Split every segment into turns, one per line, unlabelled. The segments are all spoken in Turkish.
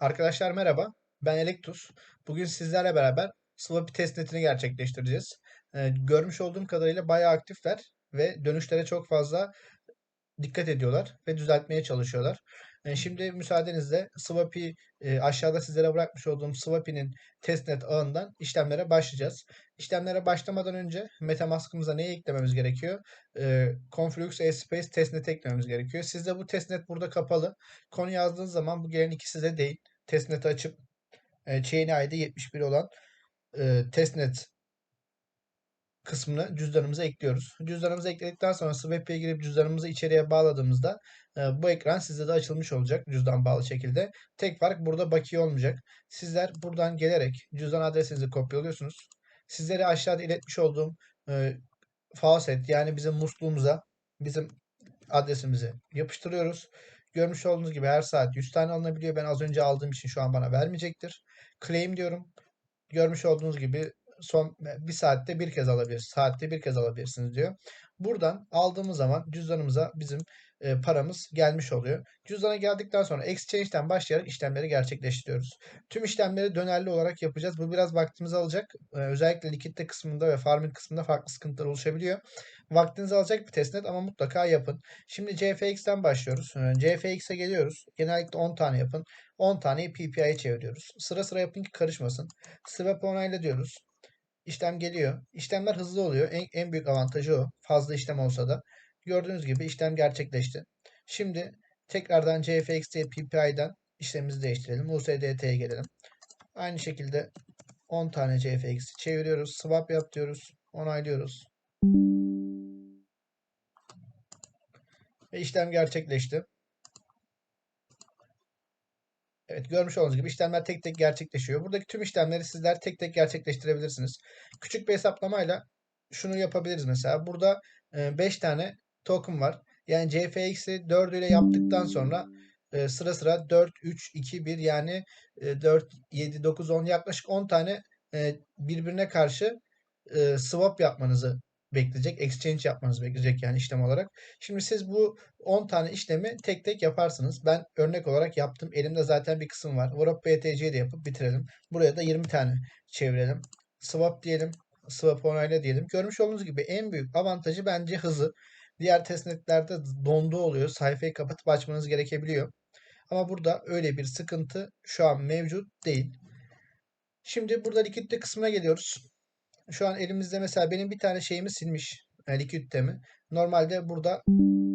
Arkadaşlar merhaba, ben Elektus. Bugün sizlerle beraber Swapy testnetini gerçekleştireceğiz. Ee, görmüş olduğum kadarıyla bayağı aktifler ve dönüşlere çok fazla dikkat ediyorlar ve düzeltmeye çalışıyorlar. Ee, şimdi müsaadenizle Swapy e, aşağıda sizlere bırakmış olduğum Swapy'nin testnet ağından işlemlere başlayacağız. İşlemlere başlamadan önce MetaMask'ımıza neyi eklememiz gerekiyor? Ee, Conflux Space testnet eklememiz gerekiyor. Sizde bu testnet burada kapalı. Konu yazdığınız zaman bu gelen ikisi de değil. Testnet'i açıp e, chain ID 71 olan e, testnet kısmını cüzdanımıza ekliyoruz. Cüzdanımıza ekledikten sonra Swap'e girip cüzdanımızı içeriye bağladığımızda e, bu ekran sizde de açılmış olacak cüzdan bağlı şekilde. Tek fark burada bakiye olmayacak. Sizler buradan gelerek cüzdan adresinizi kopyalıyorsunuz. Sizlere aşağıda iletmiş olduğum e, faucet yani bizim musluğumuza bizim adresimizi yapıştırıyoruz. Görmüş olduğunuz gibi her saat 100 tane alınabiliyor. Ben az önce aldığım için şu an bana vermeyecektir. Claim diyorum. Görmüş olduğunuz gibi son bir saatte bir kez alabilirsiniz. Saatte bir kez alabilirsiniz diyor. Buradan aldığımız zaman cüzdanımıza bizim e, paramız gelmiş oluyor. Cüzdana geldikten sonra exchange'den başlayarak işlemleri gerçekleştiriyoruz. Tüm işlemleri dönerli olarak yapacağız. Bu biraz vaktimizi alacak. E, özellikle likitte kısmında ve farming kısmında farklı sıkıntılar oluşabiliyor. Vaktinizi alacak bir testnet ama mutlaka yapın. Şimdi CFX'ten başlıyoruz. E, CFX'e geliyoruz. Genellikle 10 tane yapın. 10 taneyi PPI'ye çeviriyoruz. Sıra sıra yapın ki karışmasın. Swap onayla diyoruz. İşlem geliyor. İşlemler hızlı oluyor. En, en büyük avantajı o. Fazla işlem olsa da. Gördüğünüz gibi işlem gerçekleşti. Şimdi tekrardan CFXT PPI'den işlemimizi değiştirelim. USDT'ye gelelim. Aynı şekilde 10 tane CFX'i çeviriyoruz. Swap yap diyoruz. Onaylıyoruz. Ve işlem gerçekleşti. Evet görmüş olduğunuz gibi işlemler tek tek gerçekleşiyor. Buradaki tüm işlemleri sizler tek tek gerçekleştirebilirsiniz. Küçük bir hesaplamayla şunu yapabiliriz mesela. Burada 5 tane token var. Yani CFX'i 4 ile yaptıktan sonra e, sıra sıra 4, 3, 2, 1 yani e, 4, 7, 9, 10 yaklaşık 10 tane e, birbirine karşı e, swap yapmanızı bekleyecek. Exchange yapmanız bekleyecek yani işlem olarak. Şimdi siz bu 10 tane işlemi tek tek yaparsınız. Ben örnek olarak yaptım. Elimde zaten bir kısım var. Wrap BTC'yi de yapıp bitirelim. Buraya da 20 tane çevirelim. Swap diyelim. Swap onayla diyelim. Görmüş olduğunuz gibi en büyük avantajı bence hızı. Diğer testnetlerde donduğu oluyor. Sayfayı kapatıp açmanız gerekebiliyor. Ama burada öyle bir sıkıntı şu an mevcut değil. Şimdi burada likitte kısmına geliyoruz. Şu an elimizde mesela benim bir tane şeyimi silmiş. Yani likiditemi. Normalde burada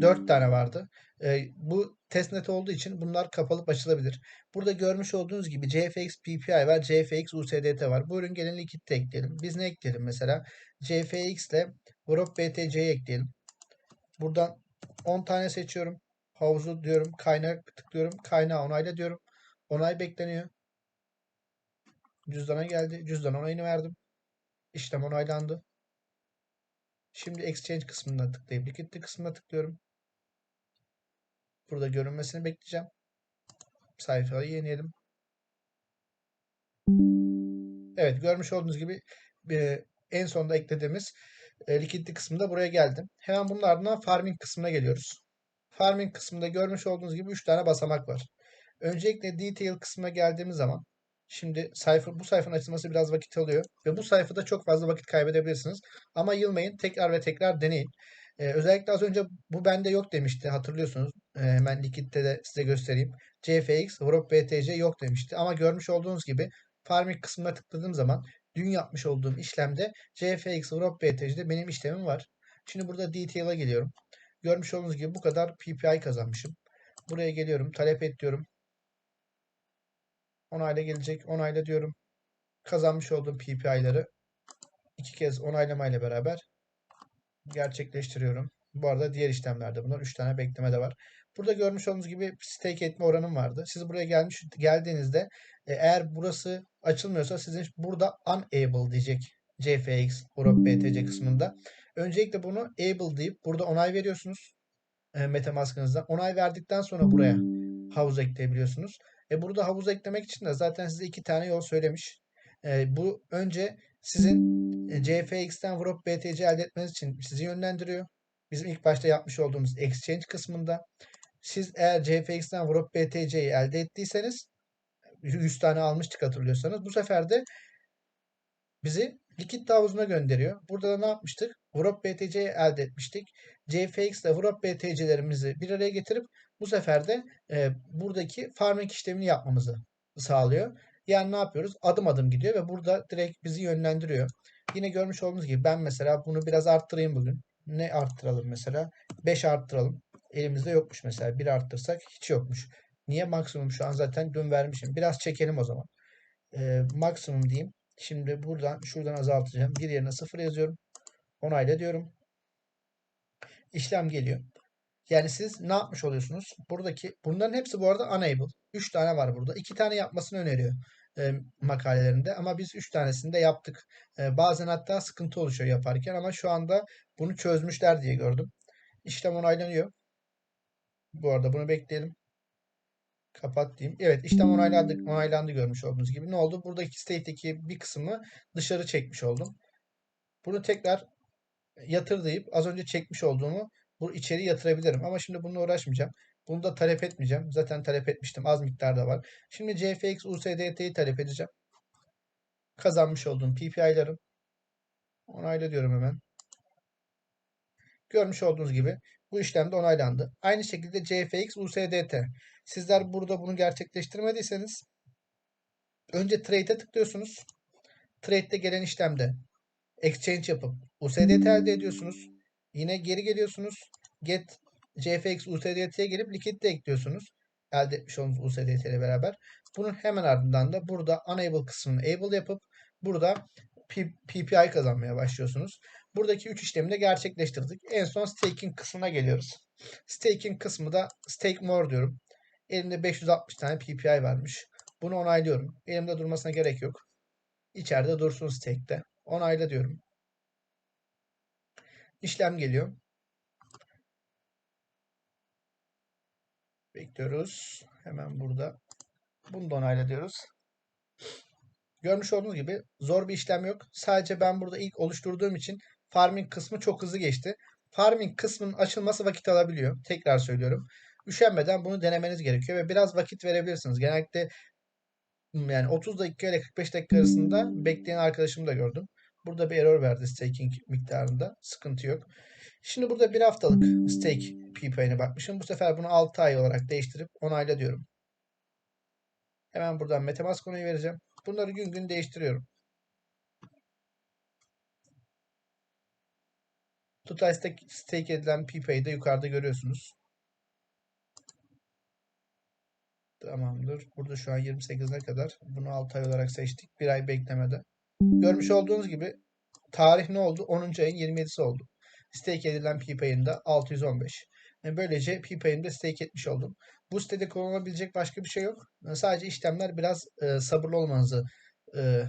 4 tane vardı. E, bu testnet olduğu için bunlar kapalıp açılabilir. Burada görmüş olduğunuz gibi CFX PPI var. CFX USDT var. Buyurun gelin likitte ekleyelim. Biz ne ekleyelim mesela? CFX ile Wrop BTC'yi ekleyelim. Buradan 10 tane seçiyorum. Havuzu diyorum. Kaynak tıklıyorum. Kaynağı onayla diyorum. Onay bekleniyor. Cüzdana geldi. Cüzdan onayını verdim. İşlem onaylandı. Şimdi Exchange kısmına tıklayıp Liquidity kısmına tıklıyorum. Burada görünmesini bekleyeceğim. Sayfayı yenileyelim. Evet görmüş olduğunuz gibi en sonda eklediğimiz e, Liquidity kısmında buraya geldim. Hemen bunun ardından Farming kısmına geliyoruz. Farming kısmında görmüş olduğunuz gibi 3 tane basamak var. Öncelikle Detail kısmına geldiğimiz zaman Şimdi sayfa bu sayfanın açılması biraz vakit alıyor ve bu sayfada çok fazla vakit kaybedebilirsiniz. Ama yılmayın, tekrar ve tekrar deneyin. Ee, özellikle az önce bu bende yok demişti hatırlıyorsunuz. Ee, hemen likitte de size göstereyim. CFX, Wrop BTC yok demişti. Ama görmüş olduğunuz gibi farming kısmına tıkladığım zaman dün yapmış olduğum işlemde CFX, Wrop BTC'de benim işlemim var. Şimdi burada detail'a geliyorum. Görmüş olduğunuz gibi bu kadar PPI kazanmışım. Buraya geliyorum, talep et diyorum. Onayla gelecek. Onayla diyorum. Kazanmış olduğum PPI'ları iki kez onaylamayla beraber gerçekleştiriyorum. Bu arada diğer işlemlerde bunlar 3 tane bekleme de var. Burada görmüş olduğunuz gibi stake etme oranım vardı. Siz buraya gelmiş geldiğinizde e, eğer burası açılmıyorsa sizin burada unable diyecek CFX Europe BTC kısmında. Öncelikle bunu able deyip burada onay veriyorsunuz. E. Onay verdikten sonra buraya havuz ekleyebiliyorsunuz. E burada havuz eklemek için de zaten size iki tane yol söylemiş. E, bu önce sizin e, CFX'ten Wrop BTC elde etmeniz için sizi yönlendiriyor. Bizim ilk başta yapmış olduğumuz exchange kısmında. Siz eğer CFX'ten Wrop BTC'yi elde ettiyseniz 100 tane almıştık hatırlıyorsanız. Bu sefer de bizi likit havuzuna gönderiyor. Burada da ne yapmıştık? Wrap BTC'yi elde etmiştik. JFX ile Wrap BTC'lerimizi bir araya getirip bu sefer de e, buradaki farming işlemini yapmamızı sağlıyor. Yani ne yapıyoruz? Adım adım gidiyor ve burada direkt bizi yönlendiriyor. Yine görmüş olduğunuz gibi ben mesela bunu biraz arttırayım bugün. Ne arttıralım mesela? 5 arttıralım. Elimizde yokmuş mesela. 1 arttırsak hiç yokmuş. Niye maksimum şu an zaten dün vermişim. Biraz çekelim o zaman. Ee, maksimum diyeyim. Şimdi buradan şuradan azaltacağım. Bir yerine 0 yazıyorum. Onayla diyorum. İşlem geliyor. Yani siz ne yapmış oluyorsunuz? Buradaki bunların hepsi bu arada unable. 3 tane var burada. 2 tane yapmasını öneriyor e, makalelerinde ama biz 3 tanesini de yaptık. E, bazen hatta sıkıntı oluşuyor yaparken ama şu anda bunu çözmüşler diye gördüm. İşlem onaylanıyor. Bu arada bunu bekleyelim. Kapat diyeyim. Evet işlem onaylandı, onaylandı görmüş olduğunuz gibi. Ne oldu? Buradaki state'deki bir kısmı dışarı çekmiş oldum. Bunu tekrar yatır deyip az önce çekmiş olduğumu bu içeri yatırabilirim. Ama şimdi bununla uğraşmayacağım. Bunu da talep etmeyeceğim. Zaten talep etmiştim. Az miktarda var. Şimdi CFX USDT'yi talep edeceğim. Kazanmış olduğum PPI'larım. Onayla diyorum hemen. Görmüş olduğunuz gibi bu işlemde onaylandı. Aynı şekilde CFX USDT. Sizler burada bunu gerçekleştirmediyseniz önce trade'e tıklıyorsunuz. Trade'de gelen işlemde exchange yapıp USDT elde ediyorsunuz. Yine geri geliyorsunuz. Get CFX USDT'ye gelip likit ekliyorsunuz. Elde etmiş olduğunuz USDT ile beraber. Bunun hemen ardından da burada unable kısmını able yapıp burada PPI kazanmaya başlıyorsunuz. Buradaki 3 işlemi de gerçekleştirdik. En son staking kısmına geliyoruz. Staking kısmı da stake more diyorum. Elimde 560 tane PPI varmış. Bunu onaylıyorum. Elimde durmasına gerek yok. İçeride dursun stake'te. Onayla diyorum. İşlem geliyor. Bekliyoruz. Hemen burada. Bunu da onayla diyoruz. Görmüş olduğunuz gibi zor bir işlem yok. Sadece ben burada ilk oluşturduğum için farming kısmı çok hızlı geçti. Farming kısmının açılması vakit alabiliyor. Tekrar söylüyorum. Üşenmeden bunu denemeniz gerekiyor ve biraz vakit verebilirsiniz. Genellikle yani 30 dakika ile 45 dakika arasında bekleyen arkadaşımı da gördüm. Burada bir error verdi staking miktarında. Sıkıntı yok. Şimdi burada bir haftalık stake PPI'ne bakmışım. Bu sefer bunu 6 ay olarak değiştirip onayla diyorum. Hemen buradan Metamask konuyu vereceğim. Bunları gün gün değiştiriyorum. Total stake, stake edilen PPI'yi de yukarıda görüyorsunuz. Tamamdır. Burada şu an 28'ne kadar. Bunu 6 ay olarak seçtik. Bir ay beklemede. Görmüş olduğunuz gibi tarih ne oldu? 10. ayın 27'si oldu. Stake edilen PPI'nin de 615. E, böylece PPI'ni de stake etmiş oldum. Bu sitede kullanılabilecek başka bir şey yok. Sadece işlemler biraz e, sabırlı olmanızı e,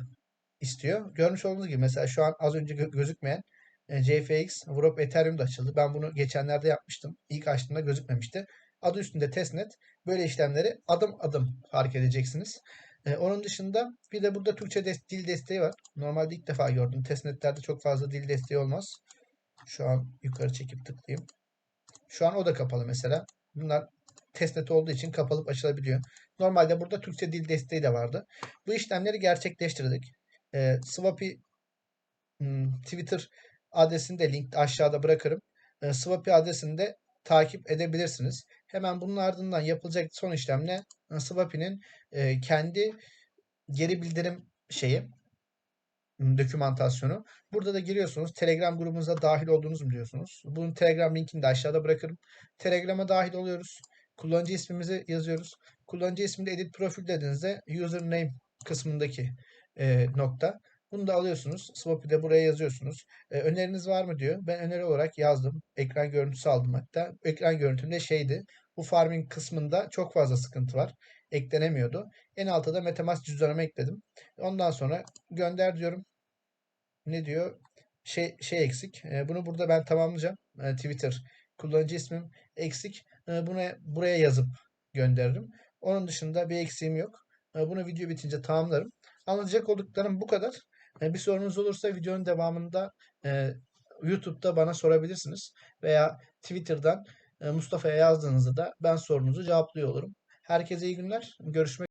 istiyor. Görmüş olduğunuz gibi mesela şu an az önce gö gözükmeyen e, JFX, Wrap Ethereum da açıldı. Ben bunu geçenlerde yapmıştım. İlk açtığımda gözükmemişti. Adı üstünde testnet. Böyle işlemleri adım adım fark edeceksiniz. Ee, onun dışında bir de burada Türkçe des dil desteği var. Normalde ilk defa gördüm. Testnetlerde çok fazla dil desteği olmaz. Şu an yukarı çekip tıklayayım. Şu an o da kapalı mesela. Bunlar testnet olduğu için kapalıp açılabiliyor. Normalde burada Türkçe dil desteği de vardı. Bu işlemleri gerçekleştirdik. Ee, Swapy hmm, Twitter adresini de link aşağıda bırakırım. Ee, Swapy adresini de takip edebilirsiniz. Hemen bunun ardından yapılacak son işlem ne? Swapy'nin e, kendi geri bildirim şeyi dokümantasyonu. Burada da giriyorsunuz. Telegram grubumuza dahil olduğunuzu biliyorsunuz. Bunun Telegram linkini de aşağıda bırakırım. Telegram'a dahil oluyoruz. Kullanıcı ismimizi yazıyoruz. Kullanıcı isminde edit profil dediğinizde username kısmındaki e, nokta. Bunu da alıyorsunuz. Swap'ı da buraya yazıyorsunuz. E, öneriniz var mı diyor. Ben öneri olarak yazdım. Ekran görüntüsü aldım hatta. Ekran görüntümde şeydi. Bu farming kısmında çok fazla sıkıntı var. Eklenemiyordu. En altta da Metamask cüzdanımı ekledim. Ondan sonra gönder diyorum. Ne diyor? Şey, şey eksik. E, bunu burada ben tamamlayacağım. E, Twitter kullanıcı ismim eksik. E, bunu buraya yazıp gönderirim. Onun dışında bir eksiğim yok. E, bunu video bitince tamamlarım. Anlatacak olduklarım bu kadar. E, bir sorunuz olursa videonun devamında e, YouTube'da bana sorabilirsiniz. Veya Twitter'dan e, Mustafa'ya yazdığınızda da ben sorunuzu cevaplıyor olurum. Herkese iyi günler. Görüşmek